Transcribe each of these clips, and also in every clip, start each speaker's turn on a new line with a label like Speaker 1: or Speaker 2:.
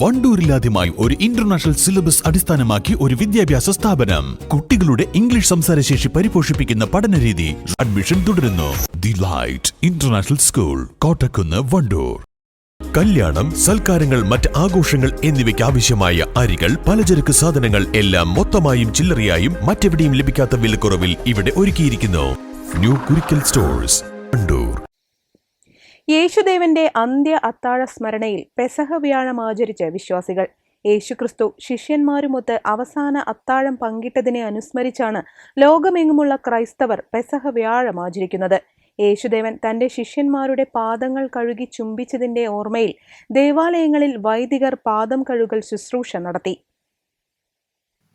Speaker 1: വണ്ടൂരിലാദ്യമായി ഒരു international syllabus അടിസ്ഥാനമാക്കി ഒരു വിദ്യാഭ്യാസ സ്ഥാപനം. കുട്ടികളുടെ ഇംഗ്ലീഷ് സംസാരശേഷി പരിപോഷിപ്പിക്കുന്ന പഠനരീതി അഡ്മിഷൻ തുടരുന്നു. The Light International School Kottakkunnu Wandoor. കല്യാണം സൽക്കാരങ്ങൾ മറ്റ് ആഘോഷങ്ങൾ എന്നിവയ്ക്ക് ആവശ്യമായ അരികൾ പലചരക്ക് സാധനങ്ങൾ എല്ലാം മൊത്തമായും ചില്ലറയായും മറ്റെവിടെയും ലഭിക്കാത്ത വിലക്കുറവിൽ ഇവിടെ ഒരുക്കിയിരിക്കുന്നു. New Kurikkal Stores Wandoor.
Speaker 2: യേശുദേവന്റെ അന്ത്യ അത്താഴ സ്മരണയിൽ പെസഹ വ്യാഴം ആചരിച്ച് വിശ്വാസികൾ. യേശുക്രിസ്തു ശിഷ്യന്മാരുമൊത്ത് അവസാന അത്താഴം പങ്കിട്ടതിനെ അനുസ്മരിച്ചാണ് ലോകമെങ്ങുമുള്ള ക്രൈസ്തവർ പെസഹ വ്യാഴം ആചരിക്കുന്നത്. യേശുദേവൻ തന്റെ ശിഷ്യന്മാരുടെ പാദങ്ങൾ കഴുകി ചുംബിച്ചതിന്റെ ഓർമ്മയിൽ ദേവാലയങ്ങളിൽ വൈദികർ പാദം കഴുകൽ ശുശ്രൂഷ നടത്തി.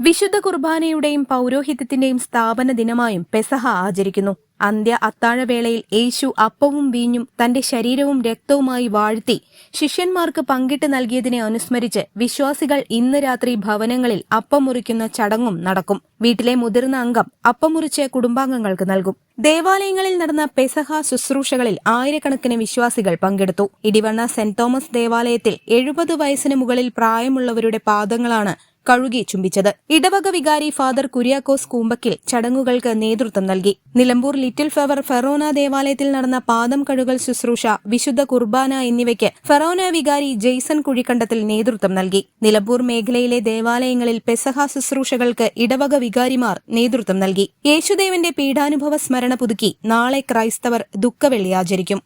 Speaker 2: വിശുദ്ധ കുർബാനയുടെയും പൗരോഹിത്യത്തിന്റെയും സ്ഥാപന ദിനമായും പെസഹ ആചരിക്കുന്നു. അന്ത്യ അത്താഴവേളയിൽ യേശു അപ്പവും വീഞ്ഞും തന്റെ ശരീരവും രക്തവുമായി വാഴ്ത്തി ശിഷ്യന്മാർക്ക് പങ്കിട്ട് നൽകിയതിനെ അനുസ്മരിച്ച് വിശ്വാസികൾ ഇന്ന് രാത്രി ഭവനങ്ങളിൽ അപ്പം മുറിക്കുന്ന ചടങ്ങും നടക്കും. വീട്ടിലെ മുതിർന്ന അംഗം അപ്പം മുറിച്ച് കുടുംബാംഗങ്ങൾക്ക് നൽകും. ദേവാലയങ്ങളിൽ നടന്ന പെസഹ ശുശ്രൂഷകളിൽ ആയിരക്കണക്കിന് വിശ്വാസികൾ പങ്കെടുത്തു. ഇടിവണ്ണ സെന്റ് തോമസ് ദേവാലയത്തിൽ എഴുപത് വയസ്സിന് മുകളിൽ പ്രായമുള്ളവരുടെ പാദങ്ങളാണ് കഴുകി ചുംബിച്ചത്. ഇടവക വികാരി ഫാദർ കുര്യാക്കോസ് കൂമ്പക്കിൽ ചടങ്ങുകൾക്ക് നേതൃത്വം നൽകി. നിലമ്പൂർ ലിറ്റിൽ ഫ്ലവർ ഫെറോന ദേവാലയത്തിൽ നടന്ന പാദം കഴുകൽ ശുശ്രൂഷ വിശുദ്ധ കുർബാന എന്നിവയ്ക്ക് ഫെറോന വികാരി ജെയ്സൺ കുഴിക്കണ്ടത്തിൽ നേതൃത്വം നൽകി. നിലമ്പൂർ മേഖലയിലെ ദേവാലയങ്ങളിൽ പെസഹ ശുശ്രൂഷകൾക്ക് ഇടവക വികാരിമാർ നേതൃത്വം നൽകി. യേശുദേവന്റെ പീഡാനുഭവ സ്മരണ പുതുക്കി നാളെ ക്രൈസ്തവർ ദുഃഖവെള്ളി ആചരിക്കും.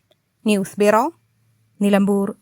Speaker 2: News bureau Nilambur.